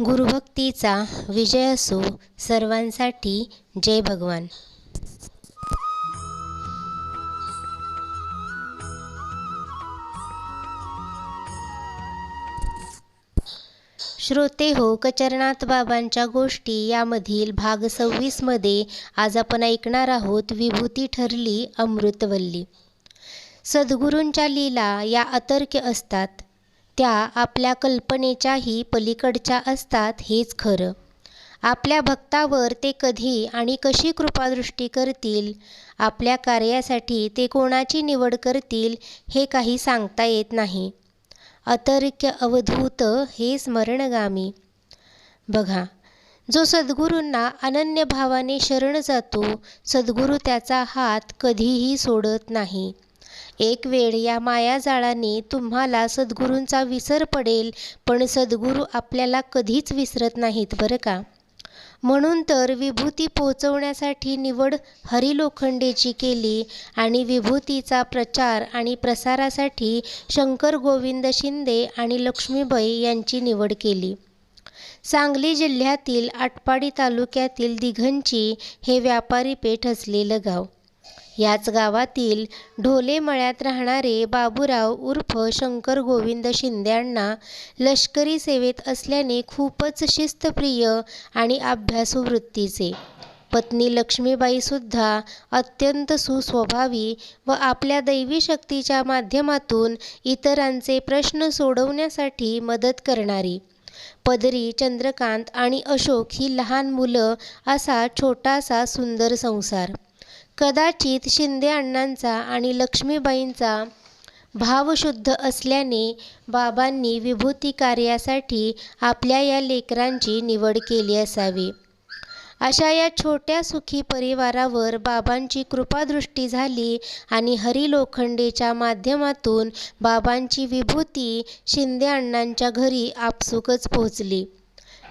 गुरुभक्तीचा विजय असो सर्वांसाठी. जय भगवान. श्रोते हो कचरनाथ बाबांच्या गोष्टी यामधील भाग सव्वीसमध्ये आज आपण ऐकणार आहोत. विभूती ठरली अमृतवल्ली. सद्गुरूंच्या लीला या अतर्क्य असतात. त्या आपल्या कल्पनेच्याही पलीकडच्या असतात हेच खरं. आपल्या भक्तावर ते कधी आणि कशी कृपादृष्टी करतील? आपल्या कार्यासाठी ते कोणाची निवड करतील? हे काही सांगता येत नाही. अतर्क्य अवधूत हे स्मरणगामी. बघा जो सद्गुरूंना अनन्य भावाने शरण जातो सद्गुरू त्याचा हात कधीही सोडत नाही. एक वेळ या मायाजाळाने तुम्हाला सद्गुरूंचा विसर पडेल पण सद्गुरू आपल्याला कधीच विसरत नाहीत बरं का? म्हणून तर विभूती पोचवण्यासाठी निवड हरिलोखंडेची केली आणि विभूतीचा प्रचार आणि प्रसारासाठी शंकर गोविंद शिंदे आणि लक्ष्मीबाई यांची निवड केली. सांगली जिल्ह्यातील आटपाडी तालुक्यातील दिघंची हे व्यापारी पेठ असलेलं गाव. याच गावातील ढोले मळ्यात राहणारे बाबूराव उर्फ शंकर गोविंद शिंद्यांना लष्करी सेवेत असल्याने खूपच शिस्तप्रिय आणि अभ्यासू वृत्तीचे पत्नी लक्ष्मीबाईसुद्धा अत्यंत सुस्वभावी व आपल्या दैवी शक्तीच्या माध्यमातून इतरांचे प्रश्न सोडवण्यासाठी मदत करणारी. पदरी चंद्रकांत आणि अशोक ही लहान मुलं असा छोटासा सुंदर संसार. कदाचित शिंदे अण्णांचा आणि लक्ष्मीबाईंचा भावशुद्ध असल्याने बाबांनी विभूती कार्यासाठी आपल्या या लेकरांची निवड केली असावी. अशा या छोट्या सुखी परिवारावर बाबांची कृपादृष्टी झाली आणि हरी लोखंडेच्या माध्यमातून बाबांची विभूती शिंदे अण्णांच्या घरी आपसुकच पोहोचली.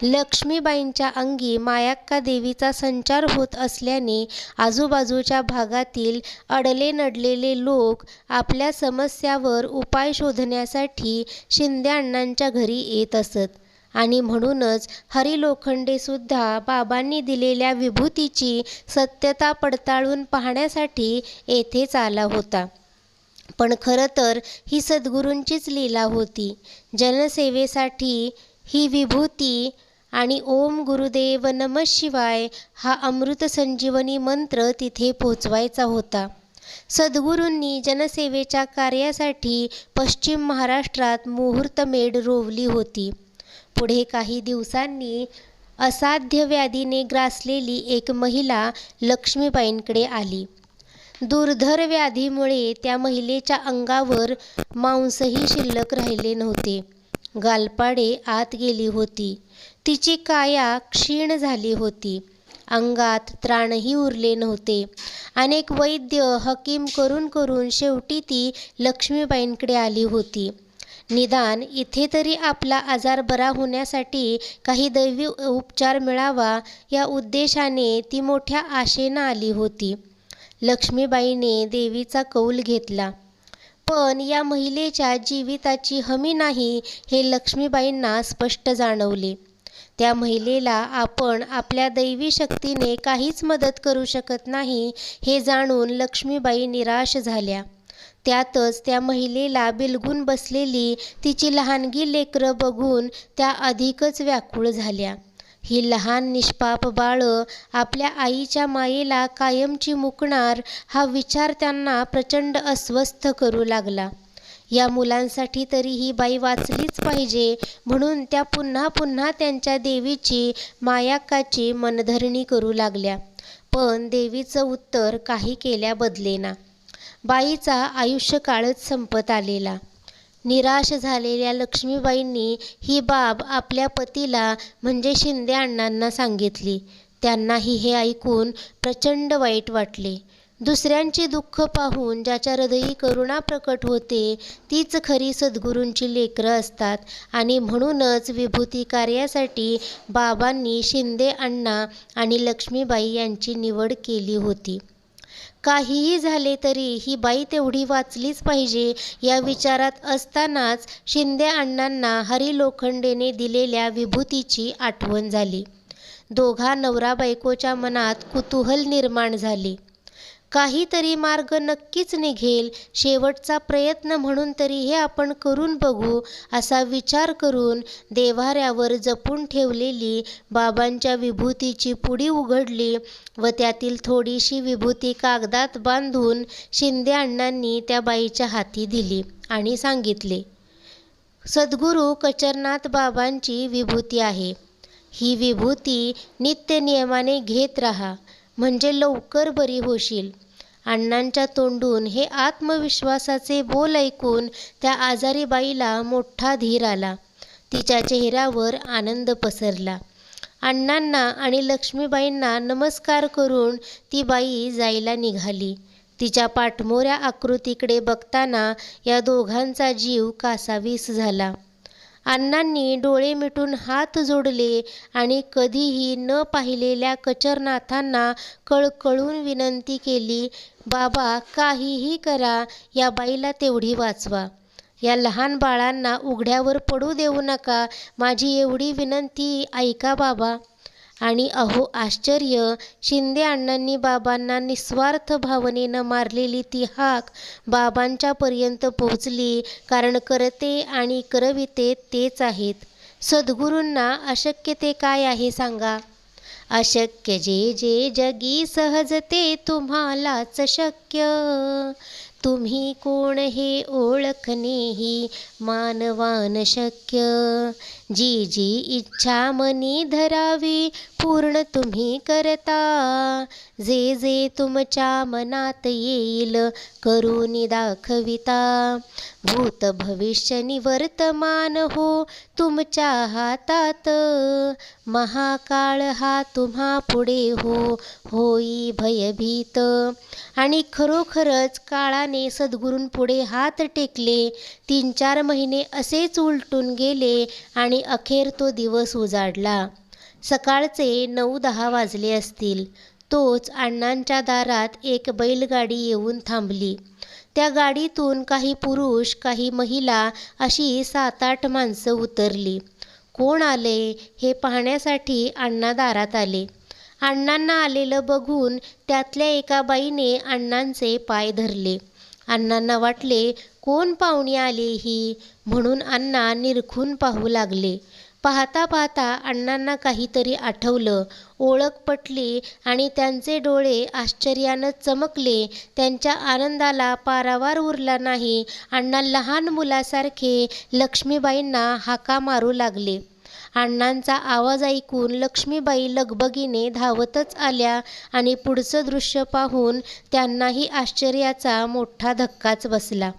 लक्ष्मीबाईंच्या अंगी मायाक्का देवीचा संचार होत असल्याने आजूबाजूच्या भागातील अडले नडलेले लोक आपल्या समस्यावर उपाय शोधण्यासाठी शिंदे अण्णांच्या घरी येत असत. आणि म्हणूनच हरिलोखंडेसुद्धा बाबांनी दिलेल्या विभूतीची सत्यता पडताळून पाहण्यासाठी येथेच आला होता. पण खरं तर ही सद्गुरूंचीच लीला होती. जनसेवेसाठी ही विभूती आणि ओम गुरुदेव नम शिवाय हा अमृत संजीवनी मंत्र तिथे पोचवायचा होता. सद्गुरूंनी जनसेवेच्या कार्यासाठी पश्चिम महाराष्ट्रात मुहूर्तमेढ रोवली होती. पुढे काही दिवसांनी असाध्य व्याधीने ग्रासलेली एक महिला लक्ष्मीबाईंकडे आली. दुर्धर व्याधीमुळे त्या महिलेच्या अंगावर मांसही शिल्लक राहिले नव्हते. गालपाडे आत गेली होती. तिची काया क्षीण झाली होती. अंगात त्राणही उरले नव्हते. अनेक वैद्य हकीम करून करून शेवटी ती लक्ष्मीबाईंकडे आली होती. निदान इथे तरी आपला आजार बरा होण्यासाठी काही दैवी उपचार मिळावा या उद्देशाने ती मोठ्या आशेनं आली होती. लक्ष्मीबाईने देवीचा कौल घेतला. पण या महिलेच्या जीविताची हमी नाही हे लक्ष्मीबाईंना स्पष्ट जाणवले. त्या महिलेला आपण आपल्या दैवी शक्तीने काहीच मदत करू शकत नाही हे जाणून लक्ष्मीबाई निराश झाल्या. त्यातच त्या महिलेला बिलगून बसलेली तिची लहानगी लेकरं बघून त्या अधिकच व्याकुळ झाल्या. ही लहान निष्पाप बाळं आपल्या आईच्या मायेला कायमची मुकणार हा विचार त्यांना प्रचंड अस्वस्थ करू लागला. या मुलांसाठी तरी ही बाई वाचलीच पाहिजे म्हणून त्या पुन्हा पुन्हा त्यांच्या देवीची मायाक्काची मनधरणी करू लागल्या. पण देवीचं उत्तर काही केल्या बदलेना. बाईचा आयुष्यकाळच संपत आलेला. निराश झालेल्या लक्ष्मीबाईंनी ही बाब आपल्या पतीला म्हणजे शिंदे अण्णांना सांगितली. त्यांनाही हे ऐकून प्रचंड वाईट वाटले. दुसऱ्यांचे दुःख पाहून ज्याच्या हृदयी करुणा प्रकट होते तीच खरी सद्गुरूंची लेकरं असतात आणि म्हणूनच विभूती कार्यासाठी बाबांनी शिंदे अण्णा आणि लक्ष्मीबाई यांची निवड केली होती. काहीही झाले तरी ही बाई तेवढी वाचलीच पाहिजे. या विचारात असतानाच शिंदे अण्णांना हरी लोखंडेने दिलेल्या विभूतीची आठवण झाली. दोघा नवरा बायकोच्या मनात कुतूहल निर्माण झाले. काहीतरी मार्ग नक्कीच निघेल. शेवटचा प्रयत्न म्हणून तरी हे आपण करून बघू असा विचार करून देव्हाऱ्यावर जपून ठेवलेली बाबांच्या विभूतीची पुडी उघडली व त्यातील थोडीशी विभूती कागदात बांधून शिंदे अण्णांनी त्या बाईच्या हाती दिली आणि सांगितले सद्गुरू कचरनाथ बाबांची विभूती आहे. ही विभूती नित्यनियमाने घेत राहा. म्हणजे लवकर बरी होशील. अण्णांच्या तोंडून हे आत्मविश्वासाचे बोल ऐकून त्या आजारी बाईला मोठा धीर आला. तिच्या चेहऱ्यावर आनंद पसरला. अण्णांना आणि लक्ष्मीबाईंना नमस्कार करून ती बाई जायला निघाली. तिच्या पाठमोऱ्या आकृतीकडे बघताना या दोघांचा जीव कासावीस झाला. अण्णांनी डोळे मिटून हात जोडले आणि कधीही न पाहिलेल्या कचरनाथांना कळकळून विनंती केली बाबा काहीही करा या बाईला तेवढी वाचवा. या लहान बाळांना उघड्यावर पडू देऊ नका. माझी एवढी विनंती ऐका बाबा. आणि अहो आश्चर्य! शिंदे अण्णांनी बाबांना निस्वार्थ भावनेनं मारलेली ती हाक बाबांच्यापर्यंत पोहोचली कारण करते आणि करविते तेच आहेत. सद्गुरूंना अशक्य ते काय आहे सांगा? अशक्य जे जे जगी सहजते तुम्हालाच शक्य. तुम्ही कोण हे ओळखणेही मानवान शक्य. जी जी इच्छा मनी धरावी पूर्ण तुम्ही करता. जे जे तुमच्या मनात येईल करून दाखविता. भूत भविष्य निवर्तमान हो तुमच्या हातात. महाकाळ हा तुम्हा पुढे हो होई भयभीत. आणि खरोखरच काळाने सद्गुरूंपुढे हात टेकले. तीन चार महिने असेच उलटून गेले आणि आणि अखेर तो दिवस उजाडला. सकाळचे नऊ दहा वाजले असतील. तोच अण्णांच्या दारात एक बैलगाडी येऊन थांबली. त्या गाडीतून काही पुरुष काही महिला अशी सात आठ माणसं उतरली. कोण आले हे पाहण्यासाठी अण्णा दारात आले. अण्णांना आलेलं बघून त्यातल्या एका बाईने अण्णांचे पाय धरले. अण्णांना वाटले कोण पाहुणे आले ही? म्हणून अण्णा निरखून पाहू लागले. पाहता पाहता अण्णांना काहीतरी आठवलं. ओळख पटली आणि त्यांचे डोळे आश्चर्यानं चमकले. त्यांच्या आनंदाला पारावार उरला नाही. अण्णा लहान मुलासारखे लक्ष्मीबाईंना हाका मारू लागले. अण्णांचा आवाज ऐकून लक्ष्मीबाई लगबगीने धावतच आल्या आणि पुढचं दृश्य पाहून त्यांनाही आश्चर्याचा मोठा धक्काच बसला.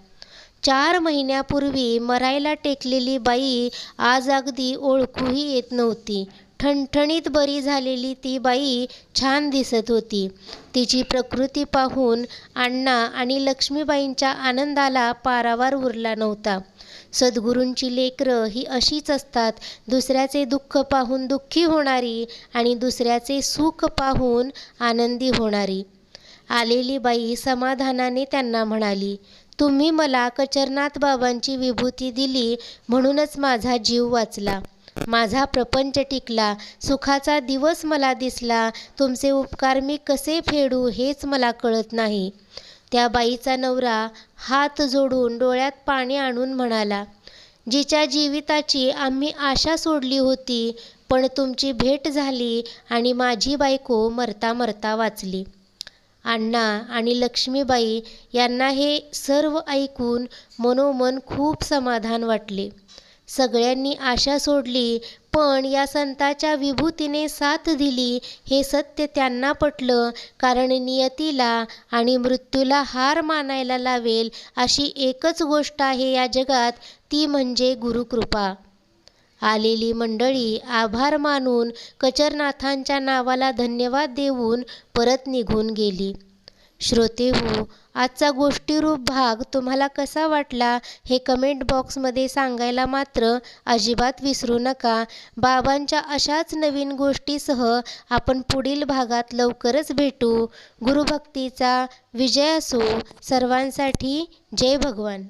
चार महिन्यापूर्वी मरायला टेकलेली बाई आज अगदी ओळखूही येत नव्हती. ठणठणीत बरी झालेली ती बाई छान दिसत होती. तिची प्रकृती पाहून अण्णा आणि लक्ष्मीबाईंच्या आनंदाला पारावार उरला नव्हता. सद्गुरूंची लेकरं ही अशीच असतात दुसऱ्याचे दुःख पाहून दुःखी होणारी आणि दुसऱ्याचे सुख पाहून आनंदी होणारी. आलेली बाई समाधानाने त्यांना म्हणाली तुम्ही मला कचरनाथ बाबांची विभूती दिली म्हणूनच माझा जीव वाचला. माझा प्रपंच टिकला सुखाचा दिवस मला दिसला तुमचे उपकार मी कसे फेडू हेच मला कळत नाही. त्या बाईचा नवरा हात जोडून डोळ्यात पाणी आणून म्हणाला जिच्या जीविताची आम्ही आशा सोडली होती पण तुमची भेट झाली आणि माझी बायको मरता मरता वाचली. अण्णा आणि लक्ष्मीबाई यांना हे सर्व ऐकून मनोमन खूप समाधान वाटले. सगळ्यांनी आशा सोडली पण या संताच्या विभूतीने साथ दिली हे सत्य त्यांना पटलं. कारण नियतीला आणि मृत्यूला हार मानायला लावेल अशी एकच गोष्ट आहे या जगात ती म्हणजे गुरुकृपा. आलेली मंडळी आभार मानून कचरनाथांच्या नावाला धन्यवाद देऊन परत निघून गेली. श्रोते हो आजचा गोष्टीरूप भाग तुम्हाला कसा वाटला हे कमेंट बॉक्समध्ये सांगायला मात्र अजिबात विसरू नका. बाबांच्या अशाच नवीन गोष्टीसह आपण पुढील भागात लवकरच भेटू. गुरुभक्तीचा विजय असो. सर्वांसाठी जय भगवान.